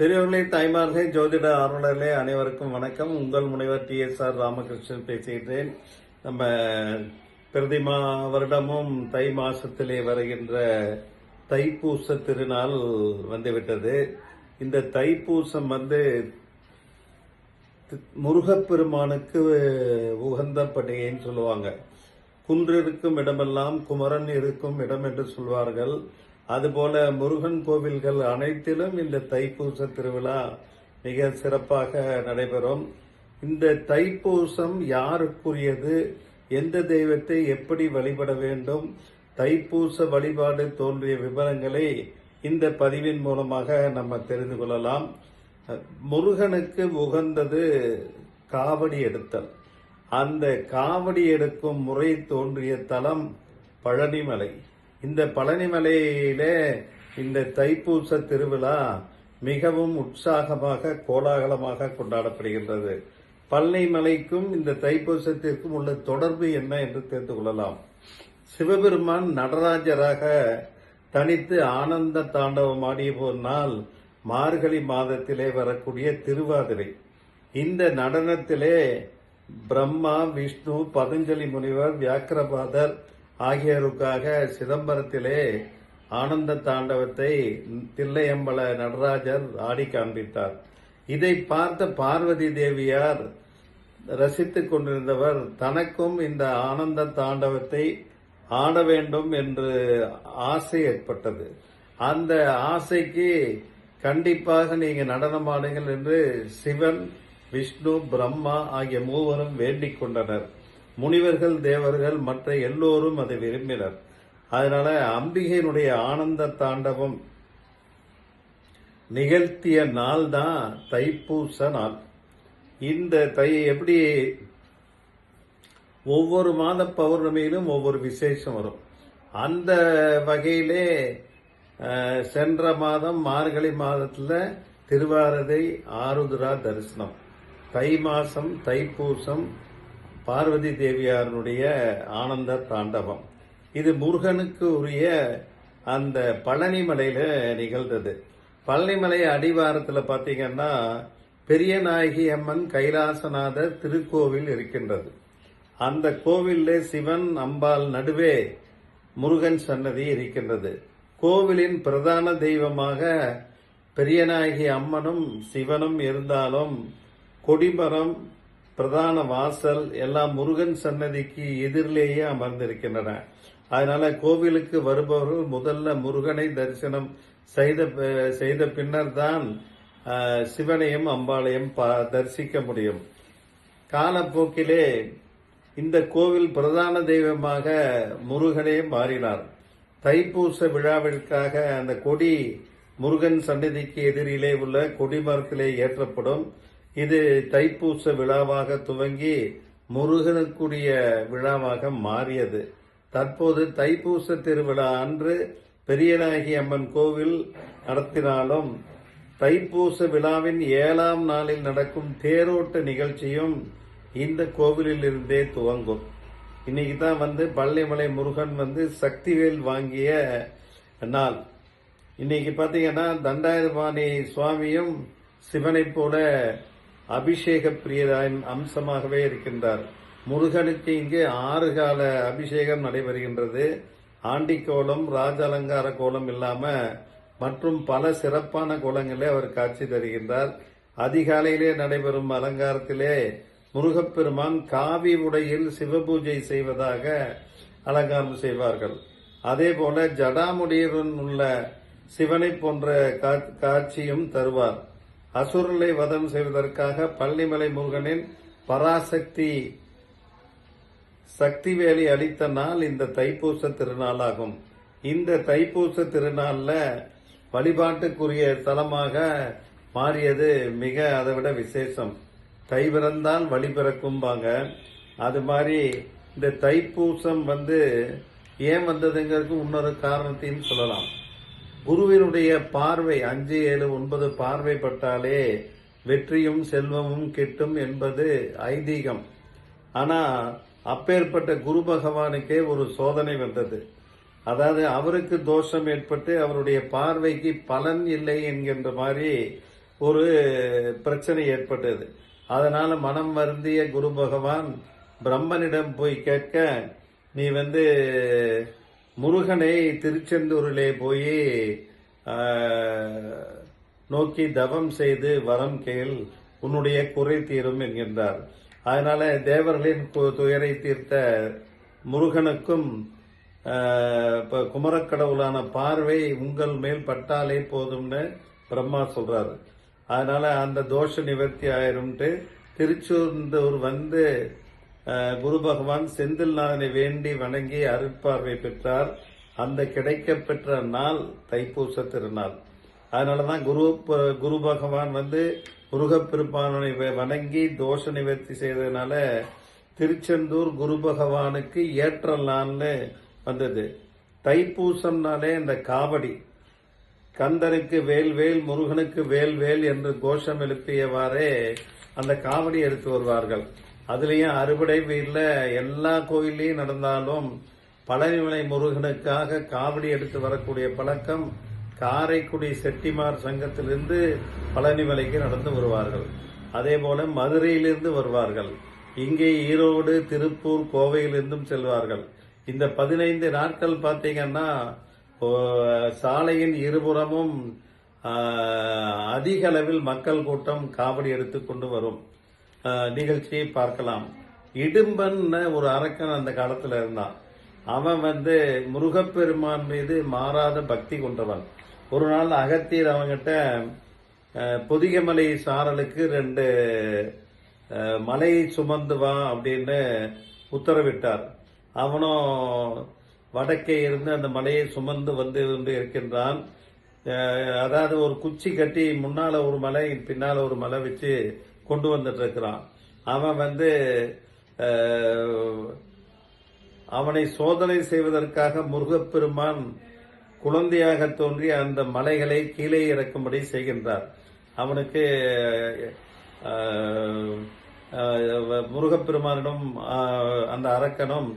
பெரியவர்களே தாய்மார்களே ஜோதிட ஆர்வலர்களே அனைவருக்கும் வணக்கம். உங்கள் முனைவர் டி எஸ் ஆர் ராமகிருஷ்ணன் பேசுகிறேன் நம்ம பிரதிமா வருடமும் தை மாசத்திலே வருகின்ற தைப்பூச திருநாள் வந்துவிட்டது. இந்த தைப்பூசம் வந்து முருகப்பெருமானுக்கு உகந்த பண்டிகைன்னு சொல்லுவாங்க. குன்று இருக்கும் இடமெல்லாம் குமரன் இருக்கும் இடம் என்று சொல்வார்கள். அதுபோல முருகன் கோவில்கள் அனைத்திலும் இந்த தைப்பூச திருவிழா மிக சிறப்பாக நடைபெறும். இந்த தைப்பூசம் யாருக்குரியது? எந்த தெய்வத்தை எப்படி வழிபட வேண்டும்? தைப்பூச வழிபாடு தோன்றிய விவரங்களை இந்த பதிவின் மூலமாக நம்ம தெரிந்து கொள்ளலாம். முருகனுக்கு உகந்தது காவடி எடுத்தல். அந்த காவடி எடுக்கும் முறை தோன்றிய தலம் பழனிமலை. இந்த பழனிமலையிலே இந்த தைப்பூச திருவிழா மிகவும் உற்சாகமாக கோலாகலமாக கொண்டாடப்படுகின்றது. பழனிமலைக்கும் இந்த தைப்பூசத்திற்கும் உள்ள தொடர்பு என்ன என்று தெரிந்து கொள்ளலாம். சிவபெருமான் நடராஜராக தனித்து ஆனந்த தாண்டவம் ஆடிய போனால் நாள் மார்கழி மாதத்திலே வரக்கூடிய திருவாதிரை. இந்த நடனத்திலே பிரம்மா விஷ்ணு பதஞ்சலி முனிவர் வியாக்கிரபாதர் ஆகியோருக்காக சிதம்பரத்திலே ஆனந்த தாண்டவத்தை தில்லையம்பல நடராஜர் ஆடி காண்பித்தார். இதை பார்த்த பார்வதி தேவியார் ரசித்துக் கொண்டிருந்தவர் தனக்கும் இந்த ஆனந்த தாண்டவத்தை ஆட வேண்டும் என்று ஆசை ஏற்பட்டது. அந்த ஆசைக்கு கண்டிப்பாக நீங்க நடனமாடுங்கள் என்று சிவன் விஷ்ணு பிரம்மா ஆகிய மூவரும் வேண்டிக் கொண்டனர். முனிவர்கள் தேவர்கள் மற்ற எல்லோரும் அதை விரும்பினர். அதனால அம்பிகையினுடைய ஆனந்த தாண்டவம் நிகழ்த்திய நாள் தான் தைப்பூச நாள். இந்த தை எப்படி ஒவ்வொரு மாத பௌர்ணமியிலும் ஒவ்வொரு விசேஷம் வரும். அந்த வகையிலே சென்ற மாதம் மார்கழி மாதத்தில் திருவாரதை ஆருத்ரா தரிசனம். தை மாசம் தைப்பூசம் பார்வதி தேவியாருடைய ஆனந்த தாண்டவம். இது முருகனுக்கு உரிய அந்த பழனிமலையில நிகழ்ந்தது. பழனிமலை அடிவாரத்தில் பார்த்தீங்கன்னா பெரிய பெரியநாயகி அம்மன் கைலாசநாதர் திருக்கோவில் இருக்கின்றது. அந்த கோவிலில் சிவன் அம்பாள் நடுவே முருகன் சன்னதி இருக்கின்றது. கோவிலின் பிரதான தெய்வமாக பெரியநாயகி அம்மனும் சிவனும் இருந்தாலும் கொடிமரம் பிரதான வாசல் எல்லாம் முருகன் சன்னதிக்கு எதிரிலேயே அமர்ந்திருக்கின்றன. அதனால கோவிலுக்கு வருபவர்கள் முதல்ல முருகனை தரிசனம் செய்த செய்த பின்னர் தான் சிவனையும் அம்பாளையும் பா- தரிசிக்க முடியும். காலப்போக்கிலே இந்த கோவில் பிரதான தெய்வமாக முருகனே மாறினார். தைப்பூச விழாவிற்காக அந்த கொடி முருகன் சன்னதிக்கு எதிரிலே உள்ள கொடிமரத்திலே ஏற்றப்படும். இது தைப்பூச விழாவாக துவங்கி முருகனுக்குரிய விழாவாக மாறியது. தற்போது தைப்பூச திருவிழா அன்று பெரியநாயகி அம்மன் கோவில் நடத்தினாலும் தைப்பூச விழாவின் ஏழாம் நாளில் நடக்கும் தேரோட்ட நிகழ்ச்சியும் இந்த கோவிலில் இருந்தே துவங்கும். இன்னைக்கு தான் வந்து பள்ளிமலை முருகன் வந்து சக்திவேல் வாங்கிய நாள். இன்னைக்கு பார்த்தீங்கன்னா தண்டாயுதபாணி சுவாமியும் சிவனைப் போல அபிஷேக பிரியராயின் அம்சமாகவே இருக்கின்றார். முருகனுக்கு இங்கே ஆறு கால அபிஷேகம் நடைபெறுகின்றது. ஆண்டி கோலம் ராஜ அலங்கார கோலம் இல்லாம மற்றும் பல சிறப்பான கோலங்களே அவர் காட்சி தருகின்றார். அதிகாலையிலே நடைபெறும் அலங்காரத்திலே முருகப்பெருமான் காவி உடையில் சிவபூஜை செய்வதாக அலங்காரம் செய்வார்கள். அதே போல ஜடாமுடியுடன் உள்ள சிவனை போன்ற காட்சியும் தருவார். அசுரலை வதம் செய்வதற்காக பள்ளிமலை முருகனின் பராசக்தி சக்திவேலி அளித்த நாள் இந்த தைப்பூச திருநாளாகும். இந்த தைப்பூச திருநாள்ல வழிபாட்டுக்குரிய தலமாக மாறியது மிக அதை விட விசேஷம். தை பிறந்தால் வழி பிறக்கும்பாங்க. அது மாதிரி இந்த தைப்பூசம் வந்து ஏன் வந்ததுங்கிறதுக்கு இன்னொரு காரணத்தையும் சொல்லலாம். குருவினுடைய பார்வை அஞ்சு ஏழு ஒன்பது பார்வைப்பட்டாலே வெற்றியும் செல்வமும் கிட்டும் என்பது ஐதீகம். ஆனா அப்பேற்பட்ட குரு பகவானுக்கே ஒரு சோதனை வந்தது. அதாவது அவருக்கு தோஷம் ஏற்பட்டு அவருடைய பார்வைக்கு பலன் இல்லை என்கின்ற மாதிரி ஒரு பிரச்சனை ஏற்பட்டது. அதனால மனம் வருந்திய குரு பகவான் பிரம்மனிடம் போய் கேட்க நீ வந்து முருகனை திருச்செந்தூரிலே போய் நோக்கி தவம் செய்து வரம் கேள் உன்னுடைய குறை தீரும் என்கின்றார். அதனால தேவர்களின் துயரை தீர்த்த முருகனுக்கும் இப்போ குமரக்கடவுளான பார்வை உங்கள் மேல் பட்டாலே போதும்னு பிரம்மா சொல்றாரு. அதனால அந்த தோஷ நிவர்த்தி ஆயிரும்ட்டு திருச்செந்தூர் வந்து குரு பகவான் செந்தில்நாதனை வேண்டி வணங்கி அருட்பார்வை பெற்றார். அந்த கிடைக்க பெற்ற நாள் தைப்பூச திருநாள். அதனாலதான் குரு குரு பகவான் வந்து முருகப்பெருமானனை வணங்கி தோஷ நிவர்த்தி செய்ததுனால திருச்செந்தூர் குரு பகவானுக்கு ஏற்ற நாள்னு வந்தது. தைப்பூசம்னாலே இந்த காவடி. கந்தனுக்கு வேல் வேல் முருகனுக்கு வேல் வேல் என்று கோஷம் எழுப்பியவாறே அந்த காவடி எடுத்து வருவார்கள். அதுலேயும் அறுபடை வீட்டில் எல்லா கோயிலையும் நடந்தாலும் பழனிமலை முருகனுக்காக காவடி எடுத்து வரக்கூடிய பழக்கம் காரைக்குடி செட்டிமார் சங்கத்திலிருந்து பழனிமலைக்கு நடந்து வருவார்கள். அதே போல மதுரையிலிருந்து வருவார்கள். இங்கே ஈரோடு திருப்பூர் கோவையிலிருந்தும் செல்வார்கள். இந்த பதினைந்து நாட்கள் பார்த்தீங்கன்னா சாலையின் இருபுறமும் அதிக அளவில் மக்கள் கூட்டம் காவடி எடுத்துக்கொண்டு வரும். நிகழ்ச்சியை பார்க்கலாம். இடும்பன் ஒரு அரக்கன் அந்த காலத்துல இருந்தான். அவன் வந்து முருகப்பெருமான் மீது மாறாத பக்தி கொண்டவன். ஒரு நாள் அகத்தியர் அவங்கிட்ட பொதிகமலை சாரலுக்கு ரெண்டு மலையை சுமந்து வா அப்படின்னு உத்தரவிட்டார். அவனும் வடக்கே இருந்து அந்த மலையை சுமந்து வந்து கொண்டு இருக்கின்றான். அதாவது ஒரு குச்சி கட்டி முன்னால ஒரு மலை பின்னால ஒரு மலை வச்சு கொண்டு வந்துட்டு இருக்கிறான் அவன் வந்து அவனை சோதனை செய்வதற்காக முருகப்பெருமான் குழந்தையாக தோன்றி அந்த மலைகளை கீழே இறக்கும்படி செய்கின்றார். அவனுக்கு முருகப்பெருமானிடம் அந்த அரக்கனும்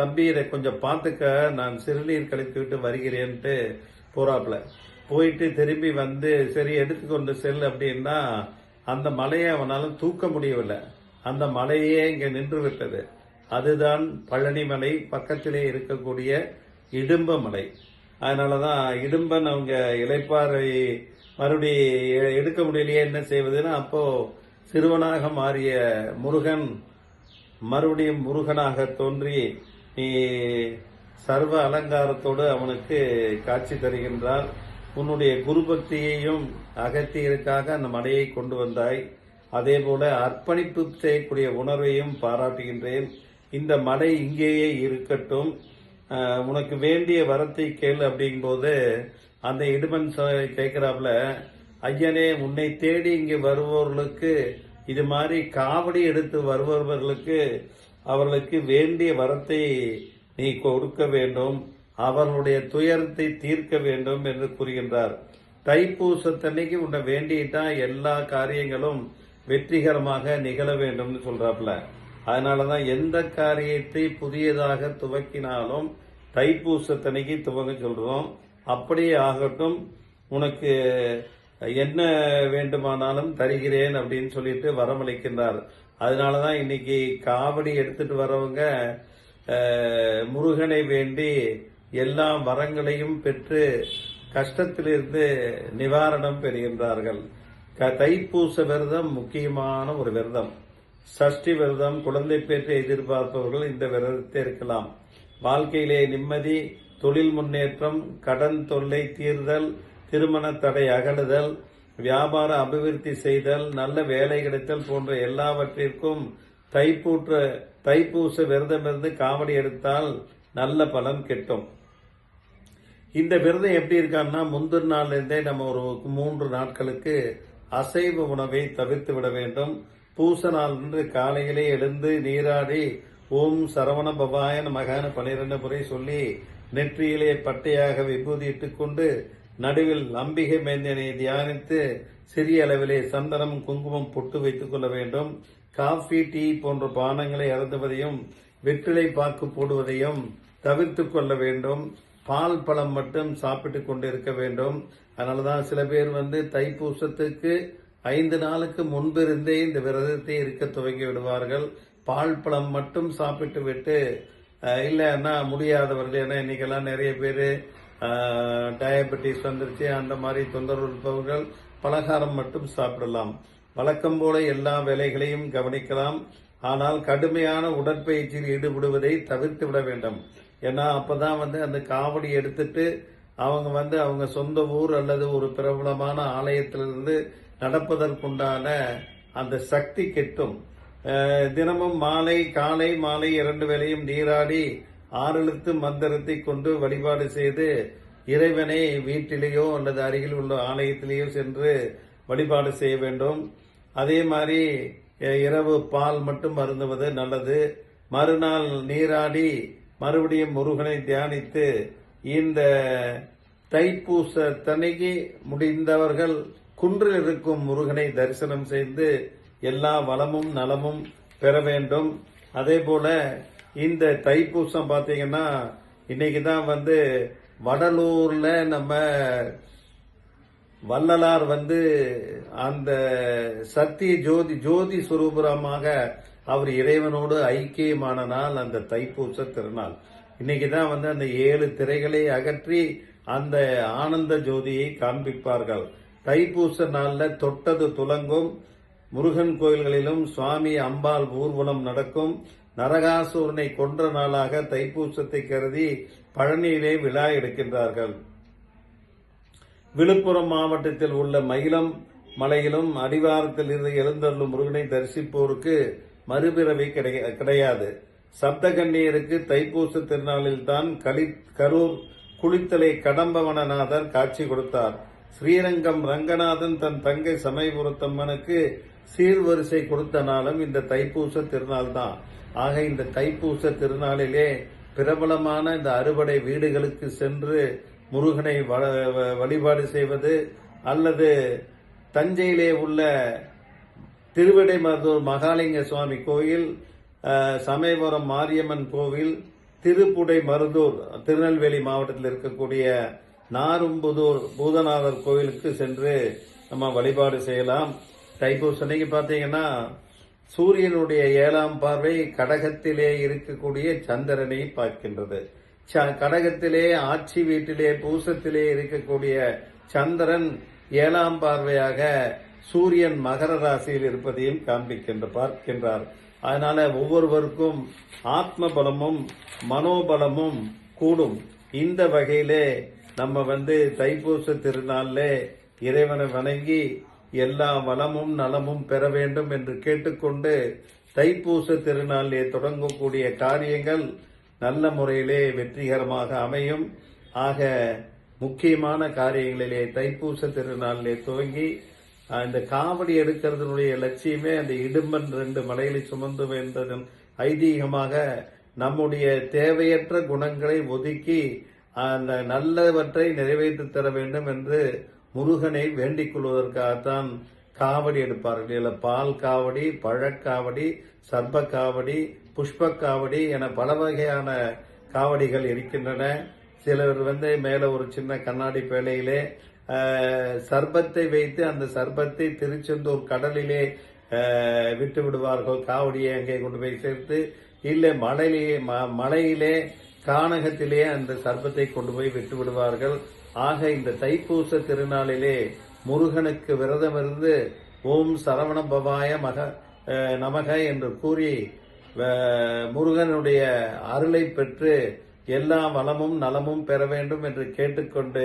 தம்பி இதை கொஞ்சம் பார்த்துக்க நான் சிறுநீர் கழித்து விட்டு வருகிறேன்ட்டு போறாப்ல. போயிட்டு திரும்பி வந்து சரி எடுத்துக்கொண்டு செல் அப்படின்னா அந்த மலையை அவனால தூக்க முடியவில்லை. அந்த மலையே இங்க நின்று விட்டது அதுதான் பழனிமலை பக்கத்திலே இருக்கக்கூடிய இடும்ப மலை. அதனாலதான் இடும்பன் அவங்க இளைப்பாறை மறுபடி எ- எடுக்க முடியலையே என்ன செய்வதுன்னா அப்போ சிறுவனாக மாறிய முருகன் மறுபடியும் முருகனாக தோன்றி நீ சர்வ அலங்காரத்தோடு அவனுக்கு காட்சி தருகின்றார். உன்னுடைய குரு பக்தியையும் அகத்தியருக்காக அந்த மலையை கொண்டு வந்தாய். அதே போல அர்ப்பணிப்பு செய்யக்கூடிய உணர்வையும் பாராட்டுகின்றேன். இந்த மலை இங்கேயே இருக்கட்டும். உனக்கு வேண்டிய வரத்தை கேள் அப்படிங்கும்போது அந்த இடுமன் ச- கேட்கிறாப்புல ஐயனே உன்னை தேடி இங்கே வருபவர்களுக்கு இது மாதிரி காவடி எடுத்து வருபவர்களுக்கு அவர்களுக்கு வேண்டிய வரத்தை நீ கொடுக்க வேண்டும். அவர்களுடைய துயரத்தை தீர்க்க வேண்டும் என்று கூறுகின்றார். தைப்பூசத்தன்னைக்கு உன்னை வேண்டிதான் எல்லா காரியங்களும் வெற்றிகரமாக நிகழ வேண்டும்னு சொல்றாப்ல அதனாலதான் எந்த காரியத்தை புதியதாக துவக்கினாலும் தைப்பூசத்தன்னைக்கு துவங்க சொல்றோம். அப்படியே ஆகட்டும் உனக்கு என்ன வேண்டுமானாலும் தருகிறேன் அப்படின்னு சொல்லிட்டு வரமளிக்கின்றார். அதனாலதான் இன்னைக்கு காவடி எடுத்துட்டு வரவங்க முருகனை வேண்டி எல்லா வரங்களையும் பெற்று கஷ்டத்திலிருந்து நிவாரணம் பெறுகின்றார்கள். க- தைப்பூச விரதம் முக்கியமான ஒரு விரதம். சஷ்டி விரதம் குழந்தை பேற்றை எதிர்பார்ப்பவர்கள் இந்த விரதத்தை இருக்கலாம். வாழ்க்கையிலே நிம்மதி தொழில் முன்னேற்றம் கடன் தொல்லை தீர்தல் திருமண தடை அகலுதல் வியாபார அபிவிருத்தி செய்தல் நல்ல வேலை கிடைத்தல் போன்ற எல்லாவற்றிற்கும் தைப்பூற்ற தைப்பூச விரதமிருந்து காவடி எடுத்தால் நல்ல பலன் கிட்டும். இந்த விரதம் எப்படி இருக்கான்னா முந்தின நாளிலிருந்தே நம்ம ஒரு மூன்று நாட்களுக்கு அசைவ உணவை தவிர்த்து விட வேண்டும். பூச நாள் என்று காலையிலே எழுந்து நீராடி ஓம் சரவண பவாய மகான பனிரெண்டு முறை சொல்லி நெற்றியிலே பட்டையாக விபூதி இட்டுக்கொண்டு நடுவில் அம்பிகை மேந்தியனை தியானித்து சிறிய அளவிலே சந்தனம் குங்குமம் பொட்டு வைத்துக் கொள்ள வேண்டும். காஃபி டீ போன்ற பானங்களை அருந்துவதையும் வெற்றிலை பாக்கு போடுவதையும் தவிர்த்து கொள்ள வேண்டும். பால் பழம் மட்டும் சாப்பிட்டு கொண்டு இருக்க வேண்டும். அதனாலதான் சில பேர் வந்து தைப்பூசத்துக்கு ஐந்து நாளுக்கு முன்பிருந்தே இந்த விரதத்தை இருக்க துவங்கி விடுவார்கள். பால் பழம் மட்டும் சாப்பிட்டு விட்டு இல்லைன்னா முடியாதவர்கள். ஏன்னா இன்னைக்கெல்லாம் நிறைய பேர் டயபெட்டிஸ் வந்துருச்சு. அந்த மாதிரி தொந்தரவு இருப்பவர்கள் பலகாரம் மட்டும் சாப்பிடலாம். வழக்கம் போல எல்லா வேலைகளையும் கவனிக்கலாம். ஆனால் கடுமையான உடற்பயிற்சியில் ஈடுபடுவதை தவிர்த்து விட வேண்டும். ஏன்னா அப்பதான் வந்து அந்த காவடி எடுத்துட்டு அவங்க வந்து அவங்க சொந்த ஊர் அல்லது ஒரு பிரபலமான ஆலயத்திலிருந்து நடப்பதற்குண்டான அந்த சக்தி கெட்டும். தினமும் மாலை காலை மாலை இரண்டு வேளையும் நீராடி ஆறெழுத்து மந்திரத்தை கொண்டு வழிபாடு செய்து இறைவனை வீட்டிலேயோ அல்லது அருகில் உள்ள ஆலயத்திலேயோ சென்று வழிபாடு செய்ய வேண்டும். அதே மாதிரி இரவு பால் மட்டும் அருந்துவது நல்லது. மறுநாள் நீராடி மறுபடியும் முருகனை தியானித்து இந்த தைப்பூச தணிகை முடிந்தவர்கள் குன்றில் இருக்கும் முருகனை தரிசனம் செய்து எல்லா வளமும் நலமும் பெற வேண்டும். அதே போல இந்த தைப்பூசம் பார்த்தீங்கன்னா இன்னைக்கு தான் வந்து வடலூர்ல நம்ம வள்ளலார் வந்து அந்த சத்திய ஜோதி ஜோதி சுரூபரமாக அவர் இறைவனோடு ஐக்கியமான நாள் அந்த தைப்பூச திருநாள். இன்னைக்கு தான் வந்து அந்த ஏழு திரைகளை அகற்றி அந்த ஆனந்த ஜோதியை காண்பிப்பார்கள். தைப்பூச நாளில் தொட்டது துலங்கும் முருகன் கோயில்களிலும் சுவாமி அம்பாள் ஊர்வலம் நடக்கும் நரகாசூரனை கொன்ற நாளாக தைப்பூசத்தை கருதி பழனியிலே விழா எடுக்கின்றார்கள். விழுப்புரம் மாவட்டத்தில் உள்ள மயிலம் மலையிலும் அடிவாரத்தில் இருந்து எழுந்தருளும் முருகனை தரிசிப்போருக்கு மறுபிறவி கிடை- கிடையாது. சப்தகண்ணியருக்கு தைப்பூச திருநாளில் தான் களி கரூர் குளித்தலை கடம்பவனநாதர் காட்சி கொடுத்தார். ஸ்ரீரங்கம் ரங்கநாதன் தன் தங்கை சமயபுரத்தம்மனுக்கு சீர்வரிசை கொடுத்த நாளும் இந்த தைப்பூச திருநாள் தான் ஆக இந்த தைப்பூச திருநாளிலே பிரபலமான இந்த அறுபடை வீடுகளுக்கு சென்று முருகனை வ- வ- வழிபாடு செய்வது அல்லது தஞ்சையிலே உள்ள திருவிடைமருதூர் மகாலிங்க சுவாமி கோயில் சமயபுரம் மாரியம்மன் கோவில் திருப்புடை மருதூர் திருநெல்வேலி மாவட்டத்தில் இருக்கக்கூடிய நாரும்புதூர் பூதநாதர் கோயிலுக்கு சென்று நம்ம வழிபாடு செய்யலாம். தைப்பூசனைக்கு பார்த்தீங்கன்னா சூரியனுடைய ஏழாம் பார்வை கடகத்திலே இருக்கக்கூடிய சந்திரனை பார்க்கின்றது. கடகத்திலே ஆட்சி வீட்டிலே பூசத்திலே இருக்கக்கூடிய சந்திரன் ஏழாம் பார்வையாக சூரியன் மகர ராசியில் இருப்பதையும் காண்பிக்கின்ற பார்க்கின்றார். அதனால ஒவ்வொருவருக்கும் ஆத்ம பலமும் மனோபலமும் கூடும். இந்த வகையிலே நம்ம வந்து தைப்பூச திருநாளில் இறைவனை வணங்கி எல்லா வளமும் நலமும் பெற வேண்டும் என்று கேட்டுக்கொண்டு தைப்பூச திருநாளிலே தொடங்கக்கூடிய காரியங்கள் நல்ல முறையிலே வெற்றிகரமாக அமையும். ஆக முக்கியமான காரியங்களிலே தைப்பூச திருநாளிலே துவங்கி இந்த காவடி எடுக்கிறதுனுடைய லட்சியமே அந்த இடும்பன் ரெண்டு மலைகளை சுமந்து வேண்டதன் ஐதீகமாக நம்முடைய தேவையற்ற குணங்களை ஒதுக்கி அந்த நல்லவற்றை நிறைவேற்றி தர வேண்டும் என்று முருகனை வேண்டிக் கொள்வதற்காகத்தான் காவடி எடுப்பார்கள். இதில் பால் காவடி பழக்காவடி சர்ப காவடி புஷ்ப காவடி என பல வகையான காவடிகள் இருக்கின்றன. சிலர் வந்து மேலே ஒரு சின்ன கண்ணாடி பேழையிலே சர்பத்தை வைத்து அந்த சர்பத்தை திருச்செந்தூர் கடலிலே விட்டு விடுவார்கள். காவடியை அங்கே கொண்டு போய் சேர்த்து இல்லை மலையிலே ம- மலையிலே கானகத்திலே அந்த சர்பத்தை கொண்டு போய் விட்டு விடுவார்கள். ஆக இந்த தைப்பூச திருநாளிலே முருகனுக்கு விரதம் இருந்து ஓம் சரவண பவாய மக நமக என்று கூறி முருகனுடைய அருளை பெற்று எல்லா வளமும் நலமும் பெற வேண்டும் என்று கேட்டுக்கொண்டு